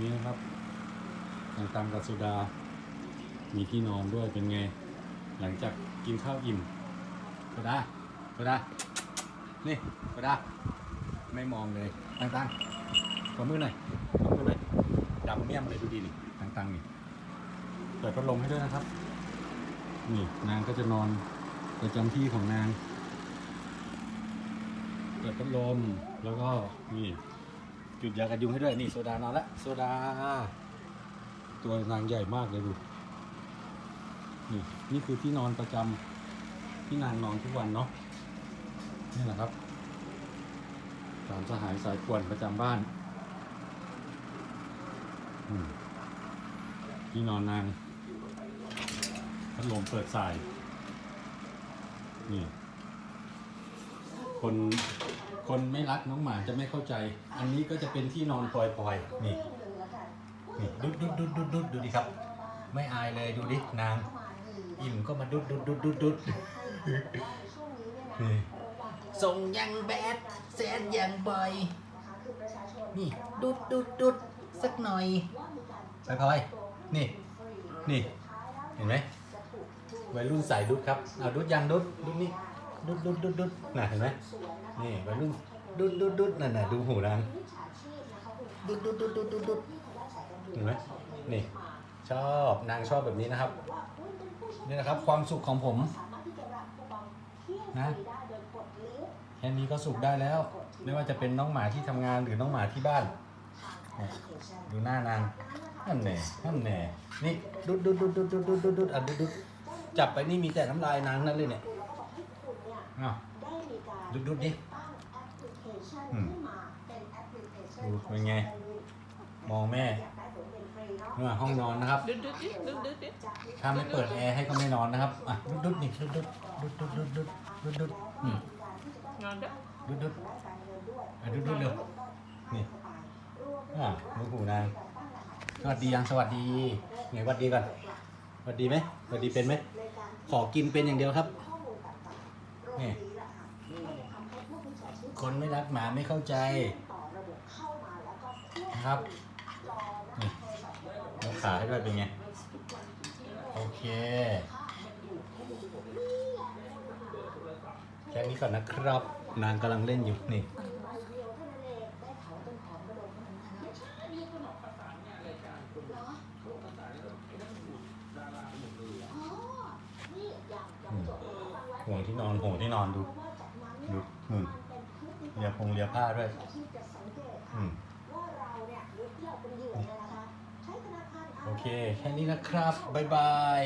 นี่นะครับทางตามกับสุดา มีที่นอนด้วยเป็นไง หลังจากกินข้าวอิ่มสุดาสุดา นี่สุดา ไม่มองเลยต่างๆขอมือหน่อยขอมือหน่อยดำเมี่ยมเลยดูดีนี่ต่างๆนี่เปิดพัดลมให้ด้วยนะครับ นี่นางก็จะนอนประจำที่ของนาง เปิดพัดลมแล้วก็นี่ จุดยากันยุงให้ด้วยนี่โซดานอนละโซดา ตัวนางใหญ่มากเลยดูนี่นี่คือที่นอนประจำที่นางนอนทุกวันเนาะนี่แหละครับสามสหายสายกวนประจำบ้านที่นอนนางพัดลมเปิดสายนี่คน คนไม่รักน้องหมาจะไม่เข้าใจ อันนี้ก็จะเป็นที่นอนพลอยๆ นี่ นี่ดุดดุดดุดดุดดุดดูดิครับ ไม่อายเลยดูดินาง อิ่มก็มาดุดดุดดุดดุดดุดนี่ส่งยังแบดแสนยังบ่อย นี่ดุดดุดดุดสักหน่อยไปพลอยนี่ นี่ เห็นไหมวัยรุ่นสายดุดครับเอาดุดยังดุดดุดนี่ ดุดดุดดุดดุดน่ะเห็นไหมนี่วัยรุ่นดุดดุดดุดนั่นน่ะดูหูนางดุดดุดดุดดุดดุดดุดเห็นไหมนี่ ชอบนางชอบแบบนี้นะครับนี่นะครับ ความสุขของผมนะแค่นี้ก็สุขได้แล้ว ไม่ว่าจะเป็นน้องหมาที่ทำงานหรือน้องหมาที่บ้านเนี่ยดูหน้านางนั่นแน่นั่นแน่นี่ดุดดุดดุดดุดดุดดุดดุดดุดอะดุดดุดจับไปนี่มีแต่น้ำลายนางนั่นเลยเนี่ย อ้าวดุดดุดดิอืมดูเป็นไงมองแม่เนี่ยห้องนอนนะครับดึดดึดดิดึดดึดดิถ้าไม่เปิดแอร์ให้ก็ไม่นอนนะครับ อะ ดุดดุดนี่ดุดดุดดุดดุดดุดดุดดุดดุดอืม นอนเด้อดุดดุดอะดุดดุดเร็วนี่อะลูกหูนางสวัสดียังสวัสดีไงสวัสดีก่อนสวัสดีไหมสวัสดีเป็นไหมขอกินเป็นอย่างเดียวครับ นี่คนไม่รักหมาไม่เข้าใจนะครับนี่ขาให้ด้วยเป็นไง โอเคแค่นี้ก่อนนะครับ นางกำลังเล่นอยู่นี่ อืม ห่วงที่นอนห่วงที่นอนดูดูนู่นเลียพงเลียผ้าด้วยอืมโอเค แค่นี้นะครับ บ๊ายบาย